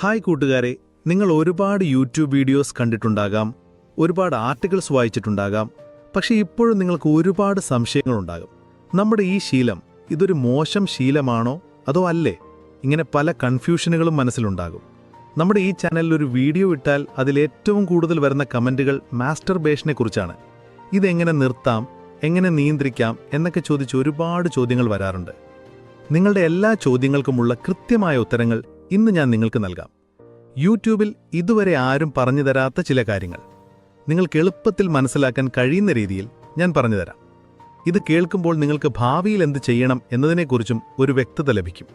Hi കൂട്ടുകാരെ നിങ്ങൾ ഒരുപാട് യൂട്യൂബ് വീഡിയോസ് കണ്ടിട്ടുണ്ടാകാം ഒരുപാട് ആർട്ടിക്കിൾസ് വായിച്ചിട്ടുണ്ടാകാം പക്ഷേ ഇപ്പോഴും നിങ്ങൾക്ക് ഒരുപാട് സംശയങ്ങളുണ്ടാകും. നമ്മുടെ ഈ ശീലം ഇതൊരു മോശം ശീലമാണോ അതോ അല്ലേ? ഇങ്ങനെ പല കൺഫ്യൂഷനുകളും മനസ്സിലുണ്ടാകും. നമ്മുടെ ഈ ചാനലിൽ ഒരു വീഡിയോ ഇട്ടാൽ അതിൽ ഏറ്റവും കൂടുതൽ വരുന്ന കമന്റുകൾ മാസ്റ്റർബേഷനെ കുറിച്ചാണ്. ഇതെങ്ങനെ നിർത്താം എങ്ങനെ നിയന്ത്രിക്കാം എന്നൊക്കെ ചോദിച്ച് ഒരുപാട് ചോദ്യങ്ങൾ വരാറുണ്ട്. നിങ്ങളുടെ എല്ലാ ചോദ്യങ്ങൾക്കുമുള്ള കൃത്യമായ ഉത്തരങ്ങൾ ഇന്ന് ഞാൻ നിങ്ങൾക്ക് നൽകാം. യൂട്യൂബിൽ ഇതുവരെ ആരും പറഞ്ഞു തരാത്ത ചില കാര്യങ്ങൾ. നിങ്ങൾക്ക് എളുപ്പത്തിൽ മനസ്സിലാക്കാൻ കഴിയുന്ന രീതിയിൽ ഞാൻ പറഞ്ഞുതരാം ഇത് കേൾക്കുമ്പോൾ നിങ്ങൾക്ക് ഭാവിയിൽ എന്ത് ചെയ്യണം എന്നതിനെക്കുറിച്ചും ഒരു വ്യക്തത ലഭിക്കും.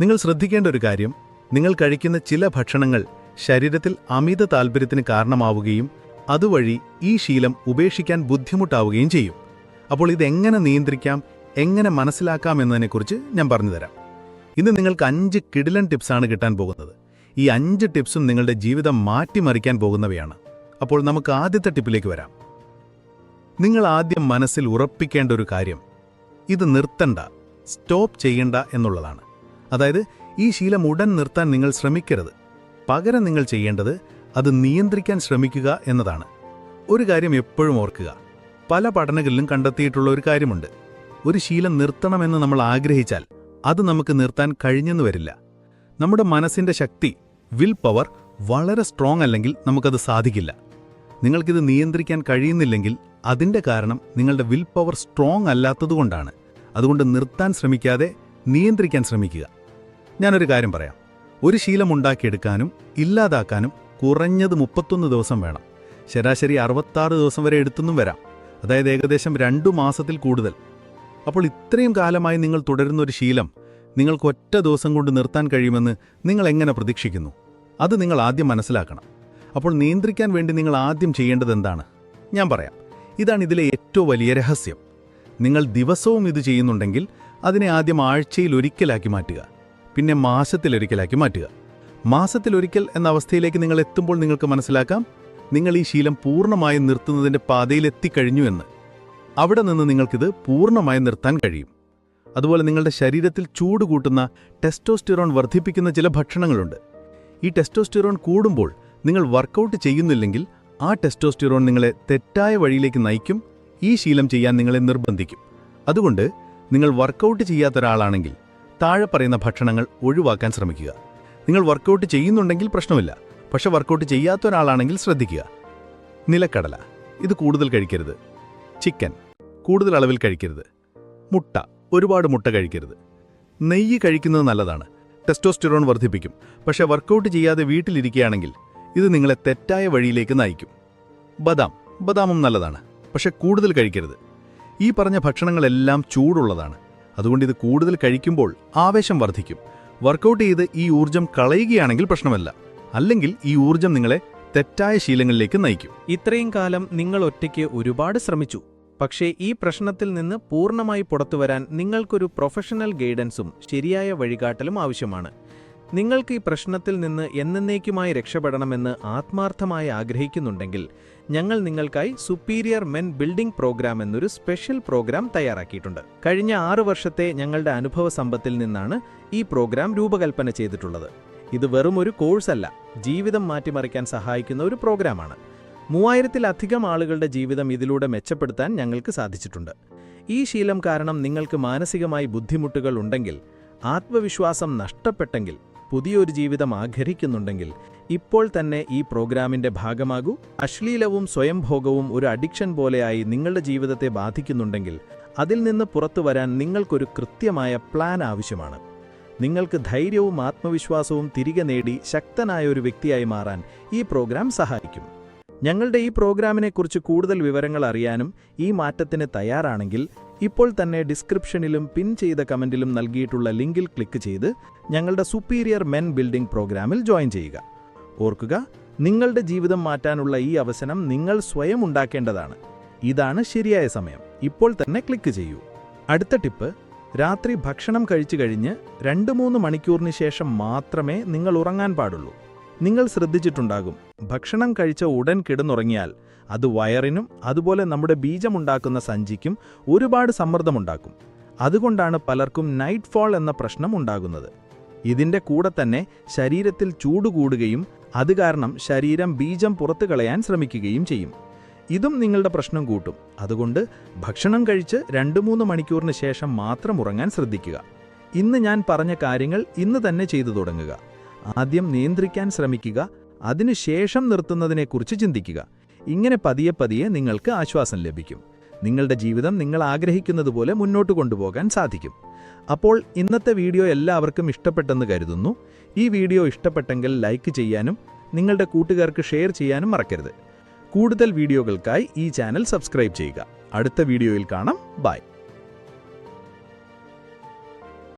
നിങ്ങൾ ശ്രദ്ധിക്കേണ്ട ഒരു കാര്യം നിങ്ങൾ കഴിക്കുന്ന ചില ഭക്ഷണങ്ങൾ ശരീരത്തിൽ അമിത താൽപ്പര്യത്തിന് കാരണമാവുകയും അതുവഴി ഈ ശീലം ഉപേക്ഷിക്കാൻ ബുദ്ധിമുട്ടാവുകയും ചെയ്യും. അപ്പോൾ ഇതെങ്ങനെ നിയന്ത്രിക്കാം എങ്ങനെ മനസ്സിലാക്കാം എന്നതിനെക്കുറിച്ച് ഞാൻ പറഞ്ഞുതരാം ഇന്ന് നിങ്ങൾക്ക് അഞ്ച് കിടിലൻ ടിപ്സാണ് കിട്ടാൻ പോകുന്നത്. ഈ അഞ്ച് ടിപ്സും നിങ്ങളുടെ ജീവിതം മാറ്റിമറിക്കാൻ പോകുന്നവയാണ്. അപ്പോൾ നമുക്ക് ആദ്യത്തെ ടിപ്പിലേക്ക് വരാം. നിങ്ങൾ ആദ്യം മനസ്സിൽ ഉറപ്പിക്കേണ്ട ഒരു കാര്യം. ഇത് നിർത്തണ്ട സ്റ്റോപ്പ് ചെയ്യണ്ട എന്നുള്ളതാണ്. അതായത് ഈ ശീലം ഉടൻ നിർത്താൻ നിങ്ങൾ ശ്രമിക്കരുത്. പകരം നിങ്ങൾ ചെയ്യേണ്ടത് അത് നിയന്ത്രിക്കാൻ ശ്രമിക്കുക എന്നതാണ്. ഒരു കാര്യം എപ്പോഴും ഓർക്കുക. പല പഠനങ്ങളിലും കണ്ടെത്തിയിട്ടുള്ള ഒരു കാര്യമുണ്ട്. ഒരു ശീലം നിർത്തണമെന്ന് നമ്മൾ ആഗ്രഹിച്ചാൽ അത് നമുക്ക് നിർത്താൻ കഴിഞ്ഞെന്ന് വരില്ല. നമ്മുടെ മനസ്സിന്റെ ശക്തി വിൽ പവർ വളരെ സ്ട്രോങ് അല്ലെങ്കിൽ നമുക്കത് സാധിക്കില്ല. നിങ്ങൾക്കിത് നിയന്ത്രിക്കാൻ കഴിയുന്നില്ലെങ്കിൽ അതിന്റെ കാരണം നിങ്ങളുടെ വിൽ പവർ സ്ട്രോങ് അല്ലാത്തതുകൊണ്ടാണ്. അതുകൊണ്ട് നിർത്താൻ ശ്രമിക്കാതെ നിയന്ത്രിക്കാൻ ശ്രമിക്കുക. ഞാനൊരു കാര്യം പറയാം. ഒരു ശീലം ഉണ്ടാക്കിയെടുക്കാനും ഇല്ലാതാക്കാനും കുറഞ്ഞത് മുപ്പത്തൊന്ന് ദിവസം വേണം. ശരാശരി അറുപത്താറ് ദിവസം വരെ എടുത്തെന്നും വരാം. അതായത് ഏകദേശം രണ്ടു മാസത്തിൽ കൂടുതൽ. അപ്പോൾ ഇത്രയും കാലമായി നിങ്ങൾ തുടരുന്ന ഒരു ശീലം നിങ്ങൾക്ക് ഒറ്റ ദിവസം കൊണ്ട് നിർത്താൻ കഴിയുമെന്ന് നിങ്ങൾ എങ്ങനെ പ്രതീക്ഷിക്കുന്നു? അത് നിങ്ങൾ ആദ്യം മനസ്സിലാക്കണം. അപ്പോൾ നിയന്ത്രിക്കാൻ വേണ്ടി നിങ്ങൾ ആദ്യം ചെയ്യേണ്ടത് എന്താണ്? ഞാൻ പറയാം. ഇതാണ് ഇതിലെ ഏറ്റവും വലിയ രഹസ്യം. നിങ്ങൾ ദിവസവും ഇത് ചെയ്യുന്നുണ്ടെങ്കിൽ അതിനെ ആദ്യം ആഴ്ചയിൽ ഒരിക്കലാക്കി മാറ്റുക. പിന്നെ മാസത്തിലൊരിക്കലാക്കി മാറ്റുക. മാസത്തിലൊരിക്കൽ എന്ന അവസ്ഥയിലേക്ക് നിങ്ങൾ എത്തുമ്പോൾ നിങ്ങൾക്ക് മനസ്സിലാക്കാം നിങ്ങൾ ഈ ശീലം പൂർണമായും നിർത്തുന്നതിന്റെ പാതയിലെത്തിക്കഴിഞ്ഞു എന്ന്. അവിടെ നിന്ന് നിങ്ങൾക്കിത് പൂർണമായും നിർത്താൻ കഴിയും. അതുപോലെ നിങ്ങളുടെ ശരീരത്തിൽ ചൂട് കൂട്ടുന്ന ടെസ്റ്റോസ്റ്റിറോൺ വർദ്ധിപ്പിക്കുന്ന ചില ഭക്ഷണങ്ങളുണ്ട്. ഈ ടെസ്റ്റോസ്റ്റിറോൺ കൂടുമ്പോൾ നിങ്ങൾ വർക്കൗട്ട് ചെയ്യുന്നില്ലെങ്കിൽ ആ ടെസ്റ്റോസ്റ്റിറോൺ നിങ്ങളെ തെറ്റായ വഴിയിലേക്ക് നയിക്കും ഈ ശീലം ചെയ്യാൻ നിങ്ങളെ നിർബന്ധിക്കും. അതുകൊണ്ട് നിങ്ങൾ വർക്കൗട്ട് ചെയ്യാത്ത ഒരാളാണെങ്കിൽ താഴെ പറയുന്ന ഭക്ഷണങ്ങൾ ഒഴിവാക്കാൻ ശ്രമിക്കുക. നിങ്ങൾ വർക്കൗട്ട് ചെയ്യുന്നുണ്ടെങ്കിൽ പ്രശ്നമില്ല പക്ഷെ വർക്കൗട്ട് ചെയ്യാത്ത ഒരാളാണെങ്കിൽ ശ്രദ്ധിക്കുക. നിലക്കടല ഇത് കൂടുതൽ കഴിക്കരുത്. ചിക്കൻ കൂടുതൽ അളവിൽ കഴിക്കരുത്. മുട്ട ഒരുപാട് മുട്ട കഴിക്കരുത്. നെയ്യ് കഴിക്കുന്നത് നല്ലതാണ്. ടെസ്റ്റോസ്റ്റിറോൺ വർദ്ധിപ്പിക്കും. പക്ഷേ വർക്കൗട്ട് ചെയ്യാതെ വീട്ടിലിരിക്കുകയാണെങ്കിൽ ഇത് നിങ്ങളെ തെറ്റായ വഴിയിലേക്ക് നയിക്കും. ബദാം ബദാമും നല്ലതാണ്. പക്ഷേ കൂടുതൽ കഴിക്കരുത്. ഈ പറഞ്ഞ ഭക്ഷണങ്ങളെല്ലാം ചൂടുള്ളതാണ്. അതുകൊണ്ട് ഇത് കൂടുതൽ കഴിക്കുമ്പോൾ ആവേശം വർദ്ധിക്കും. വർക്കൗട്ട് ചെയ്ത് ഈ ഊർജം കളയുകയാണെങ്കിൽ പ്രശ്നമല്ല. അല്ലെങ്കിൽ ഈ ഊർജം നിങ്ങളെ തെറ്റായ ശീലങ്ങളിലേക്ക് നയിക്കും. ഇത്രയും കാലം നിങ്ങൾ ഒറ്റയ്ക്ക് ഒരുപാട് ശ്രമിച്ചു. പക്ഷേ ഈ പ്രശ്നത്തിൽ നിന്ന് പൂർണമായി പുറത്തുവരാൻ നിങ്ങൾക്കൊരു പ്രൊഫഷണൽ ഗൈഡൻസും ശരിയായ വഴികാട്ടലും ആവശ്യമാണ്. നിങ്ങൾക്ക് ഈ പ്രശ്നത്തിൽ നിന്ന് എന്നേക്കുമായി രക്ഷപ്പെടണമെന്ന് ആത്മാർത്ഥമായി ആഗ്രഹിക്കുന്നുണ്ടെങ്കിൽ ഞങ്ങൾ നിങ്ങൾക്കായി സുപ്പീരിയർ മെൻ ബിൽഡിംഗ് പ്രോഗ്രാം എന്നൊരു സ്പെഷ്യൽ പ്രോഗ്രാം തയ്യാറാക്കിയിട്ടുണ്ട്. കഴിഞ്ഞ ആറു വർഷത്തെ ഞങ്ങളുടെ അനുഭവ സമ്പത്തിൽ നിന്നാണ് ഈ പ്രോഗ്രാം രൂപകൽപ്പന ചെയ്തിട്ടുള്ളത്. ഇത് വെറും ഒരു കോഴ്സല്ല ജീവിതം മാറ്റിമറിക്കാൻ സഹായിക്കുന്ന ഒരു പ്രോഗ്രാമാണ്. മൂവായിരത്തിലധികം ആളുകളുടെ ജീവിതം ഇതിലൂടെ മെച്ചപ്പെടുത്താൻ ഞങ്ങൾക്ക് സാധിച്ചിട്ടുണ്ട്. ഈ ശീലം കാരണം നിങ്ങൾക്ക് മാനസികമായി ബുദ്ധിമുട്ടുകൾ ഉണ്ടെങ്കിൽ ആത്മവിശ്വാസം നഷ്ടപ്പെട്ടെങ്കിൽ പുതിയൊരു ജീവിതം ആഗ്രഹിക്കുന്നുണ്ടെങ്കിൽ ഇപ്പോൾ തന്നെ ഈ പ്രോഗ്രാമിന്റെ ഭാഗമാകൂ. അശ്ലീലവും സ്വയംഭോഗവും ഒരു അഡിക്ഷൻ പോലെയായി നിങ്ങളുടെ ജീവിതത്തെ ബാധിക്കുന്നുണ്ടെങ്കിൽ അതിൽ നിന്ന് പുറത്തു വരാൻ നിങ്ങൾക്കൊരു കൃത്യമായ പ്ലാൻ ആവശ്യമാണ്. നിങ്ങൾക്ക് ധൈര്യവും ആത്മവിശ്വാസവും തിരികെ നേടി ശക്തനായ ഒരു വ്യക്തിയായി മാറാൻ ഈ പ്രോഗ്രാം സഹായിക്കും. ഞങ്ങളുടെ ഈ പ്രോഗ്രാമിനെക്കുറിച്ച് കൂടുതൽ വിവരങ്ങൾ അറിയാനും ഈ മാറ്റത്തിന് തയ്യാറാണെങ്കിൽ ഇപ്പോൾ തന്നെ ഡിസ്ക്രിപ്ഷനിലും പിൻ ചെയ്ത കമന്റിലും നൽകിയിട്ടുള്ള ലിങ്കിൽ ക്ലിക്ക് ചെയ്ത് ഞങ്ങളുടെ സുപ്പീരിയർ മെൻ ബിൽഡിംഗ് പ്രോഗ്രാമിൽ ജോയിൻ ചെയ്യുക. ഓർക്കുക നിങ്ങളുടെ ജീവിതം മാറ്റാനുള്ള ഈ അവസരം നിങ്ങൾ സ്വയം ഉണ്ടാക്കേണ്ടതാണ്. ഇതാണ് ശരിയായ സമയം. ഇപ്പോൾ തന്നെ ക്ലിക്ക് ചെയ്യൂ. അടുത്ത ടിപ്പ് രാത്രി ഭക്ഷണം കഴിച്ചു കഴിഞ്ഞ് രണ്ട് മൂന്ന് മണിക്കൂറിന് ശേഷം മാത്രമേ നിങ്ങൾ ഉറങ്ങാൻ പാടുള്ളൂ. നിങ്ങൾ ശ്രദ്ധിച്ചിട്ടുണ്ടാകും. ഭക്ഷണം കഴിച്ച ഉടൻ കിടന്നുറങ്ങിയാൽ അത് വയറിനും അതുപോലെ നമ്മുടെ ബീജമുണ്ടാക്കുന്ന സഞ്ചിക്കും ഒരുപാട് സമ്മർദ്ദമുണ്ടാക്കും. അതുകൊണ്ടാണ് പലർക്കും നൈറ്റ് ഫോൾ എന്ന പ്രശ്നം ഉണ്ടാകുന്നത്. ഇതിന്റെ കൂടെ തന്നെ ശരീരത്തിൽ ചൂട് കൂടുകയും അത് കാരണം ശരീരം ബീജം പുറത്തു കളയാൻ ശ്രമിക്കുകയും ചെയ്യും. ഇതും നിങ്ങളുടെ പ്രശ്നം കൂട്ടും. അതുകൊണ്ട് ഭക്ഷണം കഴിച്ച് രണ്ട് മൂന്ന് മണിക്കൂറിന് ശേഷം മാത്രം ഉറങ്ങാൻ ശ്രദ്ധിക്കുക. ഇന്ന് ഞാൻ പറഞ്ഞ കാര്യങ്ങൾ ഇന്ന് തന്നെ ചെയ്തു തുടങ്ങുക. ആദ്യം നിയന്ത്രിക്കാൻ ശ്രമിക്കുക അതിനുശേഷം നിർത്തുന്നതിനെക്കുറിച്ച് ചിന്തിക്കുക. ഇങ്ങനെ പതിയെ പതിയെ നിങ്ങൾക്ക് ആശ്വാസം ലഭിക്കും. നിങ്ങളുടെ ജീവിതം നിങ്ങൾ ആഗ്രഹിക്കുന്നതുപോലെ മുന്നോട്ട് കൊണ്ടുപോകാൻ സാധിക്കും. അപ്പോൾ ഇന്നത്തെ വീഡിയോ എല്ലാവർക്കും ഇഷ്ടപ്പെട്ടെന്ന് കരുതുന്നു. ഈ വീഡിയോ ഇഷ്ടപ്പെട്ടെങ്കിൽ ലൈക്ക് ചെയ്യാനും നിങ്ങളുടെ കൂട്ടുകാർക്ക് ഷെയർ ചെയ്യാനും മറക്കരുത്. കൂടുതൽ വീഡിയോകൾക്കായി ഈ ചാനൽ സബ്സ്ക്രൈബ് ചെയ്യുക. അടുത്ത വീഡിയോയിൽ കാണാം. ബൈ.